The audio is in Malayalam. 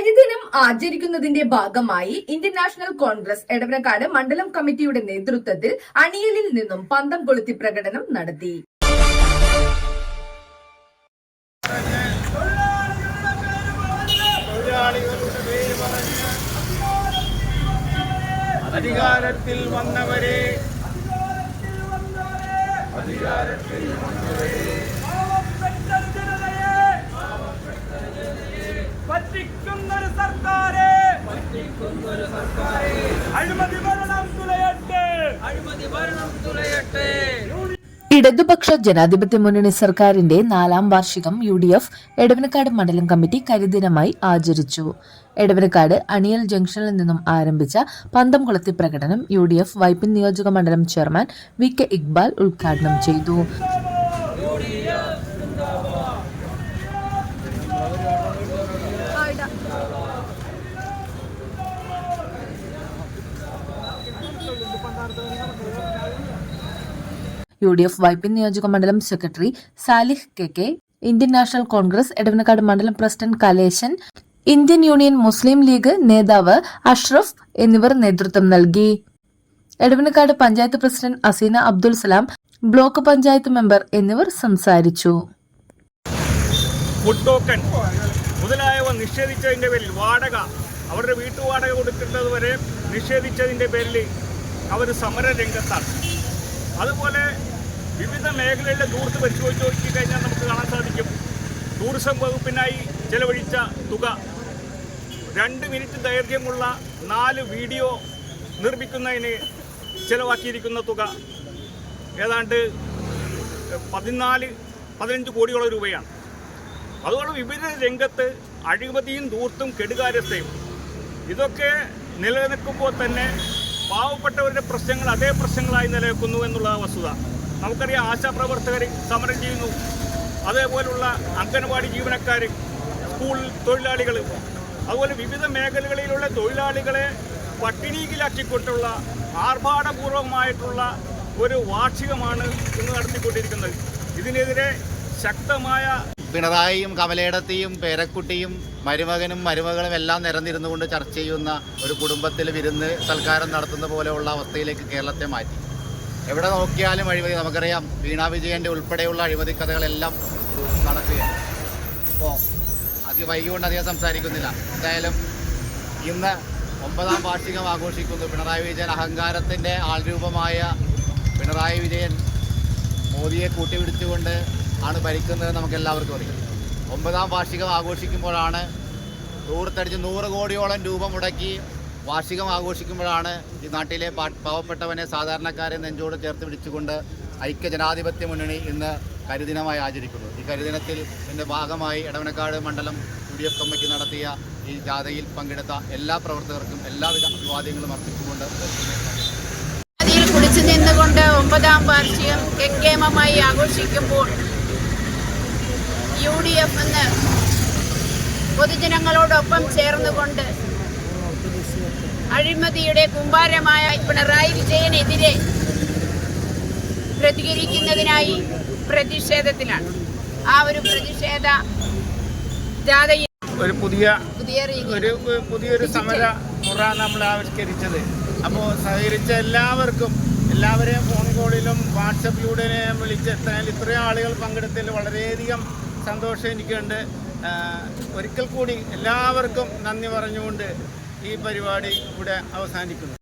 കരിദിനം ആചരിക്കുന്നതിന്റെ ഭാഗമായി ഇന്ത്യൻ നാഷണൽ കോൺഗ്രസ് എടവനക്കാട് മണ്ഡലം കമ്മിറ്റിയുടെ നേതൃത്വത്തിൽ അണിയലിൽ നിന്നും പന്തം കൊളുത്തി പ്രകടനം നടത്തി. അധികാരത്തിൽ വന്നവരെ. അധികാരത്തിൽ വന്നവരെ. പറ്റിക്കുന്നൊരു സർക്കാരെ. അഴിമതി ഭരണം തുലയട്ടെ. അഴിമതി ഭരണം തുലയട്ടെ. ഇടതുപക്ഷ ജനാധിപത്യ മുന്നണി സർക്കാരിന്റെ നാലാം വാർഷികം യു ഡി എഫ് എടവനക്കാട് മണ്ഡലം കമ്മിറ്റി കരിദിനമായി ആചരിച്ചു. എടവനക്കാട് അണിയൽ ജംഗ്ഷനിൽ നിന്നും ആരംഭിച്ച പന്തംകുളത്തി പ്രകടനം യു ഡി എഫ് വൈപ്പിൻ നിയോജക മണ്ഡലം ചെയർമാൻ വി കെ ഇക്ബാൽ ഉദ്ഘാടനം ചെയ്തു. യു ഡി എഫ് വൈപ്പിൻ നിയോജക മണ്ഡലം secretary Salih K K Indian National Congress Edavanakkad മണ്ഡലം president Kaleshan Indian Union Muslim League നേതാവ് അഷ്റഫ് എന്നിവർ നേതൃത്വം നൽകി. Edavanakkad panchayat president Aseena Abdul Salam block panchayat member എന്നിവർ സംസാരിച്ചു. മുതലായവ നിഷേധിച്ചതിന്റെ പേരിൽ വാടക അവരുടെ വീട്ടുവാടക കൊടുക്കേണ്ടത് വരെ നിഷേധിച്ചതിന്റെ പേരിൽ അവർ സമര രംഗത്താണ് അതുപോലെ വിവിധ മേഖലകളിലെ ദൂരത്ത് പരിശോധിച്ച് നോക്കി കഴിഞ്ഞാൽ നമുക്ക് കാണാൻ സാധിക്കും. ടൂറിസം വകുപ്പിനായി ചെലവഴിച്ച തുക രണ്ട് മിനിറ്റ് ദൈർഘ്യമുള്ള നാല് വീഡിയോ നിർമ്മിക്കുന്നതിന് ചിലവാക്കിയിരിക്കുന്ന തുക ഏതാണ്ട് പതിനാല് പതിനഞ്ച് കോടിയോളം രൂപയാണ്. അതുകൊണ്ട് വിവിധ രംഗത്ത് അഴിമതിയും ദൂർത്തും കെടുകാര്യസ്ഥയും ഇതൊക്കെ നിലനിൽക്കുമ്പോൾ തന്നെ പാവപ്പെട്ടവരുടെ പ്രശ്നങ്ങൾ അതേ പ്രശ്നങ്ങളായി നിലനിൽക്കുന്നു എന്നുള്ള വസ്തുത. നമുക്കറിയാം ആശാപ്രവർത്തകർ സമരം ചെയ്യുന്നു. അതേപോലുള്ള അംഗനവാടി ജീവനക്കാർ സ്കൂൾ തൊഴിലാളികൾ അതുപോലെ വിവിധ മേഖലകളിലുള്ള തൊഴിലാളികളെ പട്ടിണിയിലാക്കിക്കൊണ്ടുള്ള ആർഭാടപൂർവമായിട്ടുള്ള ഒരു വാർഷികമാണ് ഇന്ന് നടത്തിക്കൊണ്ടിരിക്കുന്നത്. ഇതിനെതിരെ ശക്തമായ പിണറായിയും കമലേടത്തിയും പേരക്കുട്ടിയും മരുമകനും മരുമകളും എല്ലാം നിരന്നിരുന്നുകൊണ്ട് ചർച്ച ചെയ്യുന്ന ഒരു കുടുംബത്തിൽ വിരുന്ന് സൽക്കാരം നടത്തുന്ന പോലെയുള്ള അവസ്ഥയിലേക്ക് കേരളത്തെ മാറ്റി. എവിടെ നോക്കിയാലും അഴിമതി നമുക്കറിയാം. വീണാ വിജയന്റെ ഉൾപ്പെടെയുള്ള അഴിമതി കഥകളെല്ലാം നടക്കുകയാണ്. അപ്പോൾ അതി വൈകിക്കൊണ്ട് അധികം സംസാരിക്കുന്നില്ല. എന്തായാലും ഇന്ന് ഒമ്പതാം വാർഷികം ആഘോഷിക്കുന്നു പിണറായി വിജയൻ. അഹങ്കാരത്തിന്റെ ആൾരൂപമായ പിണറായി വിജയൻ മോദിയെ കൂട്ടിപ്പിടിച്ചുകൊണ്ട് ആണ് ഭരിക്കുന്നത് നമുക്ക് എല്ലാവർക്കും അറിയാം. ഒമ്പതാം വാർഷികം ആഘോഷിക്കുമ്പോഴാണ് ദൂരത്തടിച്ച് നൂറ് കോടിയോളം രൂപ മുടക്കി വാർഷികം ആഘോഷിക്കുമ്പോഴാണ് ഈ നാട്ടിലെ പാവപ്പെട്ടവനെ സാധാരണക്കാരെ നെഞ്ചോട് ചേർത്ത് പിടിച്ചുകൊണ്ട് ഐക്യ ജനാധിപത്യ മുന്നണി ഇന്ന് കരിദിനമായി ആചരിക്കുന്നു. ഈ കരിദിനത്തിൽ ഇതിന്റെ ഭാഗമായി ഇടവനക്കാട് മണ്ഡലം യു ഡി എഫ് നടത്തിയ ഈ ജാഥയിൽ പങ്കെടുത്ത എല്ലാ പ്രവർത്തകർക്കും എല്ലാവിധ അഭിവാദ്യങ്ങളും അർപ്പിച്ചുകൊണ്ട് നിന്നുകൊണ്ട് ഒമ്പതാം വാർഷികം ആഘോഷിക്കുമ്പോൾ ഡി എഫ് എന്ന് പൊതുജനങ്ങളോടൊപ്പം ചേർന്നുകൊണ്ട് അഴിമതിയുടെ കുമ്പാരമായ പിണറായി വിജയനെതിരെ പ്രതികരിക്കുന്നതിനായി പ്രതിഷേധത്തിലാണ്. ആ ഒരു പ്രതിഷേധ ജാഥയിൽ ഒരു പുതിയ പുതിയ ഒരു പുതിയൊരു സമര മുറ നമ്മൾ ആവിഷ്കരിച്ചത്. അപ്പോൾ സഹകരിച്ച എല്ലാവർക്കും എല്ലാവരെയും ഫോൺ കോളിലും വാട്സപ്പിലൂടെ വിളിച്ചെത്താൻ ഇത്രയും ആളുകൾ പങ്കെടുത്തതിൽ വളരെയധികം സന്തോഷം എനിക്കുണ്ട്. ഒരിക്കൽ കൂടി എല്ലാവർക്കും നന്ദി പറഞ്ഞുകൊണ്ട് ഈ പരിപാടി ഇവിടെ അവസാനിക്കുന്നു.